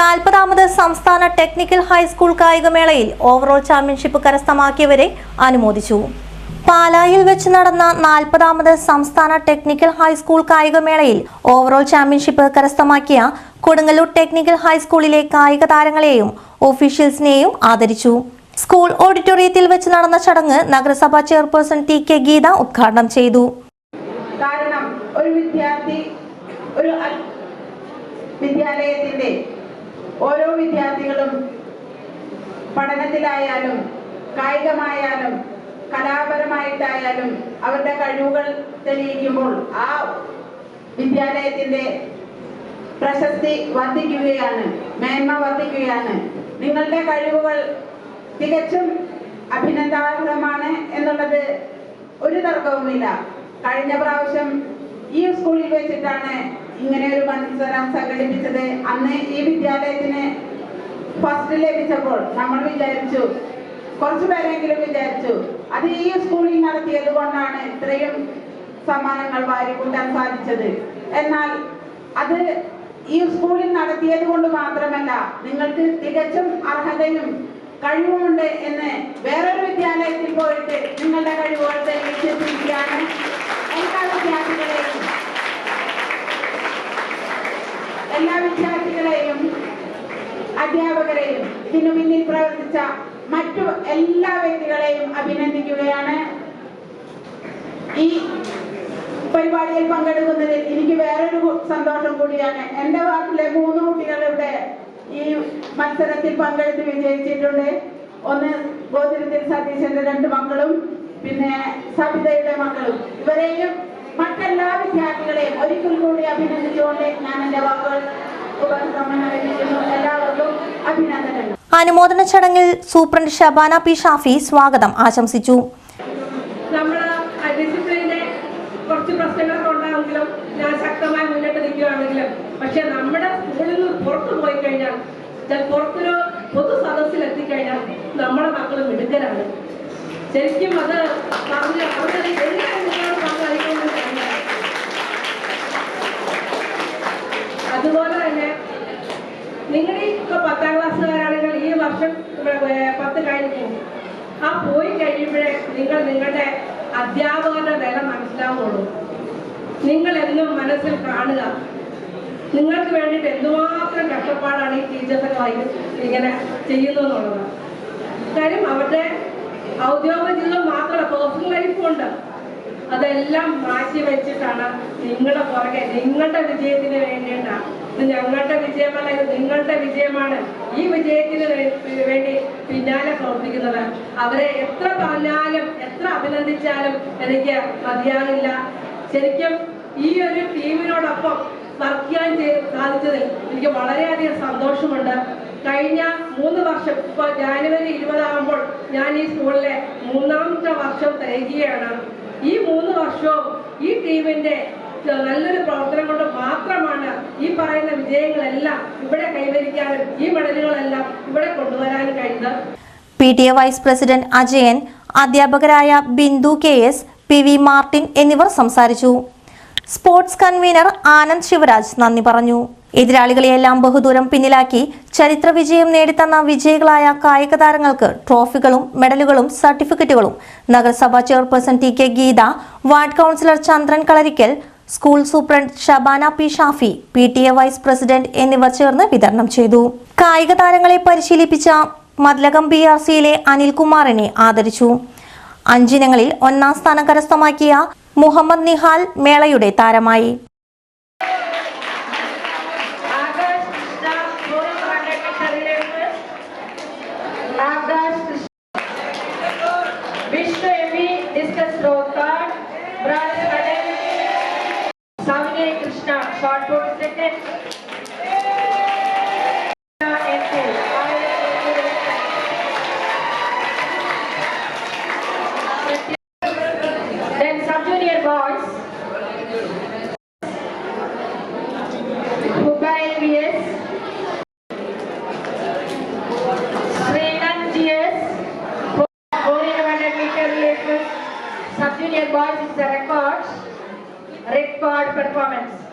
നാൽപ്പതാമത് സംസ്ഥാന technical high school കായികമേളയിൽ overall championship കരസ്ഥമാക്കിയവരെ അനുമോദിച്ചു. പാലായിൽ വെച്ച് നടന്ന നാൽപ്പതാമത് സംസ്ഥാന ടെക്നിക്കൽ ഹൈസ്കൂൾ കായികമേളയിൽ ഓവറോൾ ചാമ്പ്യൻഷിപ്പ് കരസ്ഥമാക്കിയ കൊടുങ്ങല്ലൂർ ടെക്നിക്കൽ ഹൈസ്കൂളിലെ കായിക താരങ്ങളെയും ഓഫീഷ്യൽസിനെയും ആദരിച്ചു. സ്കൂൾ ഓഡിറ്റോറിയത്തിൽ വെച്ച് നടന്ന ചടങ്ങ് നഗരസഭാ ചെയർപേഴ്സൺ ടി കെ ഗീത ഉദ്ഘാടനം ചെയ്തു. കാരണം ഒരു വിദ്യാർത്ഥി ഒരു വിദ്യാലയത്തിന്റെ ഓരോ വിദ്യാർത്ഥികളും പഠനത്തിലായാലും കായികമായാലും കലാപരമായിട്ടായാലും അവരുടെ കഴിവുകൾ തെളിയിക്കുമ്പോൾ ആ വിദ്യാലയത്തിന്റെ പ്രശസ്തി വർദ്ധിക്കുകയാണ് മേന്മ വർദ്ധിക്കുകയാണ്. നിങ്ങളുടെ കഴിവുകൾ തികച്ചും അഭിനന്ദാർഹമാണ് എന്നുള്ളത് ഒരു തർക്കവുമില്ല. കഴിഞ്ഞ പ്രാവശ്യം ഈ സ്കൂളിൽ വെച്ചിട്ടാണ് ഇങ്ങനെ ഒരു മത്സരം സംഘടിപ്പിച്ചത് അന്ന് ഈ വിദ്യാലയത്തിന് ഫസ്റ്റ് ലഭിച്ചപ്പോൾ നമ്മൾ വിചാരിച്ചു കുറച്ചു പേരെങ്കിലും വിചാരിച്ചു അത് ഈ സ്കൂളിൽ നടത്തിയത് കൊണ്ടാണ് ഇത്രയും സമ്മാനങ്ങൾ വാരിക്കൂട്ടാൻ സാധിച്ചത്. എന്നാൽ അത് ഈ സ്കൂളിൽ നടത്തിയത് കൊണ്ട് മാത്രമല്ല നിങ്ങൾക്ക് തികച്ചും അർഹതയും കഴിവുമുണ്ട് എന്ന് വേറൊരു വിദ്യാലയത്തിൽ പോയിട്ട് നിങ്ങളുടെ കഴിവുകൾ തെളിയിച്ചിരിക്കുകയാണ് എല്ലാ വിദ്യാർത്ഥികളെയും എല്ലാ വിദ്യാർത്ഥികളെയും അധ്യാപകരെയും ഇതിനു പ്രവർത്തിച്ച മറ്റു എല്ലാ വ്യക്തികളെയും അഭിനന്ദിക്കുകയാണ്. ഈ പരിപാടിയിൽ പങ്കെടുക്കുന്നതിൽ എനിക്ക് വേറൊരു സന്തോഷം കൂടിയാണ്. എന്റെ വാർഡിലെ മൂന്ന് കുട്ടികളുടെ ഈ മത്സരത്തിൽ പങ്കെടുത്ത് വിജയിച്ചിട്ടുണ്ട്. ഒന്ന് ഗോതിരത്തിൽ സതീശന്റെ രണ്ട് മക്കളും പിന്നെ സബിതയുടെ മക്കളും. ഇവരെയും മറ്റെല്ലാ വിദ്യാർത്ഥികളെയും ഒരിക്കൽ കൂടി അഭിനന്ദിച്ചുകൊണ്ട് ഞാൻ എന്റെ വാക്കുകൾ ഉപസംഹരിക്കുന്നു. എല്ലാവർക്കും അഭിനന്ദനങ്ങൾ. അനുമോദന ചടങ്ങിൽ സൂപ്രണ്ട് ഷബാന പി ഷാഫി സ്വാഗതം ആശംസിച്ചു കുറച്ച് പ്രശ്നങ്ങളൊക്കെ ഉണ്ടാകുമെങ്കിലും ഞാൻ ശക്തമായി മുന്നിട്ട് നിൽക്കുകയാണെങ്കിലും പക്ഷെ നമ്മുടെ സ്കൂളിൽ നിന്ന് പുറത്തു പോയി കഴിഞ്ഞാൽ പുറത്തൊരു പൊതു സദസ്സിൽ എത്തിക്കഴിഞ്ഞാൽ നമ്മുടെ മക്കൾ മിടുക്കരാണ് ശരിക്കും അത് പറഞ്ഞ് അവരുടെ നിങ്ങളോട് സംസാരിക്കുന്നത് തന്നെയാണ്. അതുപോലെ തന്നെ നിങ്ങളുടെ ഇപ്പൊ പത്താം പോകും ആ പോയി കഴിയുമ്പോഴേ നിങ്ങൾ നിങ്ങളുടെ അധ്യാപകരുടെ വില മനസ്സിലാവുള്ളൂ. നിങ്ങൾ എന്നും മനസ്സിൽ കാണുക. നിങ്ങൾക്ക് വേണ്ടിയിട്ട് എന്തുമാത്രം കഷ്ടപ്പാടാണ് ഈ ടീച്ചേഴ്സൊക്കെ ഇങ്ങനെ ചെയ്യുന്നു എന്നുള്ളത്. കാര്യം അവരുടെ ഔദ്യോഗിക ജീവിതം മാത്രമല്ല പേഴ്സണൽ ലൈഫും ഉണ്ട്. അതെല്ലാം മാറ്റി വെച്ചിട്ടാണ് നിങ്ങളുടെ പുറകെ നിങ്ങളുടെ വിജയത്തിന് വേണ്ടിയിട്ടാണ് ഇത് ഞങ്ങളുടെ വിജയമല്ല ഇത് നിങ്ങളുടെ വിജയമാണ്. ഈ വിജയത്തിന് വേണ്ടി പിന്നാലെ പ്രവർത്തിക്കുന്നത്. അവരെ എത്ര പറഞ്ഞാലും എത്ര അഭിനന്ദിച്ചാലും എനിക്ക് മതിയാകില്ല ശരിക്കും ഈ ഒരു ടീമിനോടൊപ്പം വർക്ക് ചെയ്യാൻ സാധിച്ചതിൽ എനിക്ക് വളരെയധികം സന്തോഷമുണ്ട്. കഴിഞ്ഞ മൂന്ന് വർഷം ഇപ്പൊ ജാനുവരി ഇരുപതാകുമ്പോൾ ഞാൻ ഈ സ്കൂളിലെ മൂന്നാമത്തെ വർഷം തികയുകയാണ് ഈ മൂന്ന് വർഷവും ഈ ടീമിന്റെ നല്ലൊരു പ്രവർത്തനം കൊണ്ട് മാത്രമാണ് ഈ പറയുന്ന വിജയങ്ങളെല്ലാം ഇവിടെ കൈവരിക്കാനും ഈ മെഡലുകളെല്ലാം ഇവിടെ കൊണ്ടുവരാനും കഴിഞ്ഞത്. P T A vice president Ajayan അധ്യാപകരായ Bindu K S P V Martin എന്നിവർ സംസാരിച്ചു. സ്പോർട്സ് കൺവീനർ ആനന്ദ് ശിവരാജ് നന്ദി പറഞ്ഞു. എതിരാളികളെയെല്ലാം ബഹുദൂരം പിന്നിലാക്കി ചരിത്ര വിജയം നേടിത്തന്ന വിജയികളായ കായിക താരങ്ങൾക്ക് ട്രോഫികളും മെഡലുകളും സർട്ടിഫിക്കറ്റുകളും നഗരസഭാ chairperson T K Geetha ward councillor Chandran Kalarikkal school superintendent Shabana P Shafi P T A vice president എന്നിവർ ചേർന്ന് വിതരണം ചെയ്തു. കായിക താരങ്ങളെ പരിശീലിപ്പിച്ച മദ്ലകം ബി ആർ സിയിലെ അനിൽകുമാറിനെ ആദരിച്ചു. അഞ്ചിനങ്ങളിൽ ഒന്നാം സ്ഥാനം കരസ്ഥമാക്കിയ മുഹമ്മദ് നിഹാൽ മേളയുടെ താരമായി. Sub-junior boys is the record, record performance.